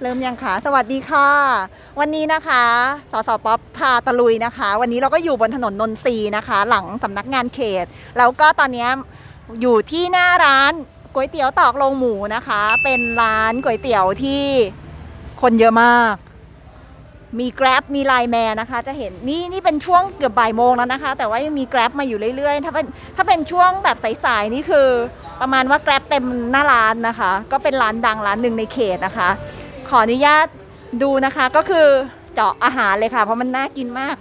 เริ่มยังคะสวัสดีค่ะ วันนี้นะคะสสป๊อปพาตะลุยนะคะ วันนี้เราก็อยู่บนถนนนนทรีนะคะ หลังสำนักงานเขต แล้วก็ตอนนี้อยู่ที่หน้าร้านก๋วยเตี๋ยวตอกลงหมูนะคะ เป็นร้านก๋วยเตี๋ยวที่คนเยอะมาก มี Grab มีไลน์แมนนะคะ จะเห็นนี่นี่เป็นช่วงเกือบบ่ายโมงแล้วนะคะ แต่ว่ายังมี Grab มาอยู่เรื่อยๆ ถ้าเป็นถ้าเป็นช่วงแบบสายๆนี่คือ ประมาณว่า Grab เต็มหน้าร้านนะคะ ก็เป็นร้านดังร้านหนึ่งในเขตนะคะ ขออนุญาตดูนะคะก็คือเจาะอาหารเลยค่ะ เพราะมันน่ากินมาก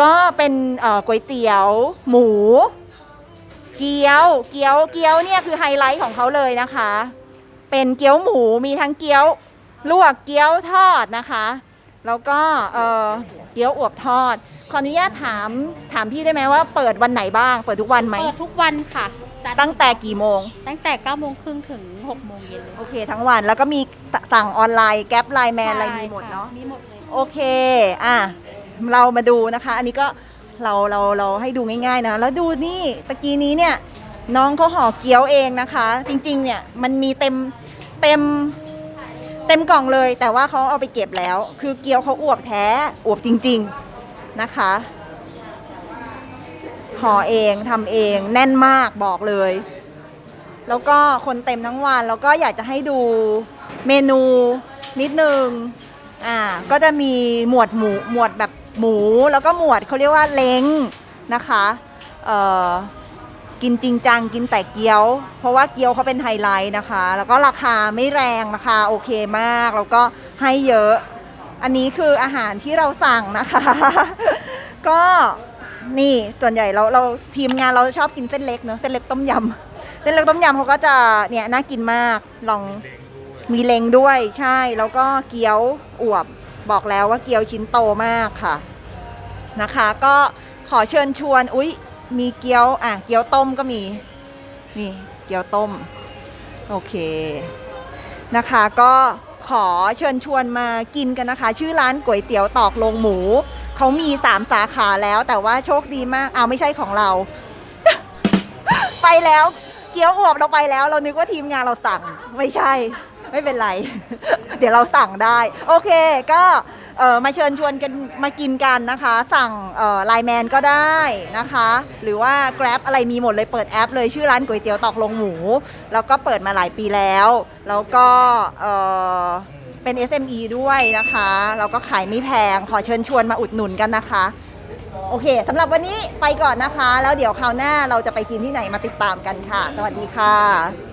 ก็เป็นเอ่อก๋วยเตี๋ยว หมู เกี๊ยว เกี๊ยวเกี๊ยวเนี่ยคือไฮไลท์ของเขาเลยนะคะ เป็นเกี๊ยวหมูมีทั้งเกี๊ยว ลวกเกี๊ยวทอดนะคะ แล้วก็เอ่อเกี๊ยวอวบทอด ขออนุญาตถามถามพี่ได้ไหมว่าเปิดวันไหนบ้าง เปิดทุกวันไหม เปิดทุกวันค่ะจันทร์ตั้งแต่กี่โมง ตั้งแต่9โมงครึ่งถึง6โมงเย็นเลยโอเค ทั้งวันแล้วก็มีสั่งออนไลน์แก๊ปไลน์แมนอะไรมีหมดเนาะ มีหมดเลย โอเค อะ เรามาดูนะคะ อันนี้ก็เราเราเราให้ดูง่ายๆนะ แล้วดูนี่ตะกี้นี้เนี่ยน้องเขาห่อเกี๊ยวเองนะคะ จริงๆเนี่ยมันมีเต็มเต็ม เต็มกล่องเลย แต่ว่าเขาเอาไปเก็บแล้ว คือเกี๊ยวเขาอวบแท้อวบจริง ๆนะคะห่อเองทำเองแน่นมากบอกเลย แล้วก็คนเต็มทั้งวันแล้วก็อยากจะให้ดูเมนูนิดนึงอ่าก็จะมีหมวดหมูหมวดแบบหมูแล้วก็หมวดเขาเรียกว่าเล้งนะคะเอ่อ กินจริงจังกินแต่เกี๊ยว เพราะว่าเกี๊ยวเขาเป็นไฮไลท์นะคะ แล้วก็ราคาไม่แรงราคาโอเคมาก แล้วก็ให้เยอะ อันนี้คืออาหารที่เราสั่งนะคะ ก็นี่ส่วนใหญ่เราเราทีมงานเราชอบกินเส้นเล็กเนอะเส้นเล็กต้มยำเส้นเล็กต้มยำเขาก็จะเนี่ยน่ากินมากลองมีเลงด้วยใช่ แล้วก็เกี๊ยวอวบบอกแล้วว่าเกี๊ยวชิ้นโตมากค่ะนะคะ ก็ขอเชิญชวนอุ๊ย มีเกี๊ยวอะเกี๊ยวต้มก็มี นี่เกี๊ยวต้ม โอเคนะคะก็ขอเชิญชวนมากินกันนะคะ ชื่อร้านก๋วยเตี๋ยวตอกลงหมู เขามีสามสาขาแล้วแต่ว่าโชคดีมากเอาไม่ใช่ของเรา ไปแล้วเกี๊ยวอวบเราไปแล้ว เรานึกว่าทีมงานเราสั่งไม่ใช่ ไม่เป็นไร เดี๋ยวเราสั่งได้ โอเคก็ เออมาเชิญชวนกันมากินกันนะคะ สั่งไลน์แมนก็ได้นะคะ หรือว่า Grab อะไรมีหมดเลยเปิดแอปเลยชื่อร้านก๋วยเตี๋ยวตอกลงหมู แล้วก็เปิดมาหลายปีแล้ว แล้วก็เอ่อเป็น SME ด้วยนะคะแล้วก็ขายไม่แพงขอเชิญชวนมาอุดหนุนกันนะคะ โอเคสำหรับวันนี้ไปก่อนนะคะ แล้วเดี๋ยวคราวหน้าเราจะไปกินที่ไหนมาติดตามกันค่ะ สวัสดีค่ะ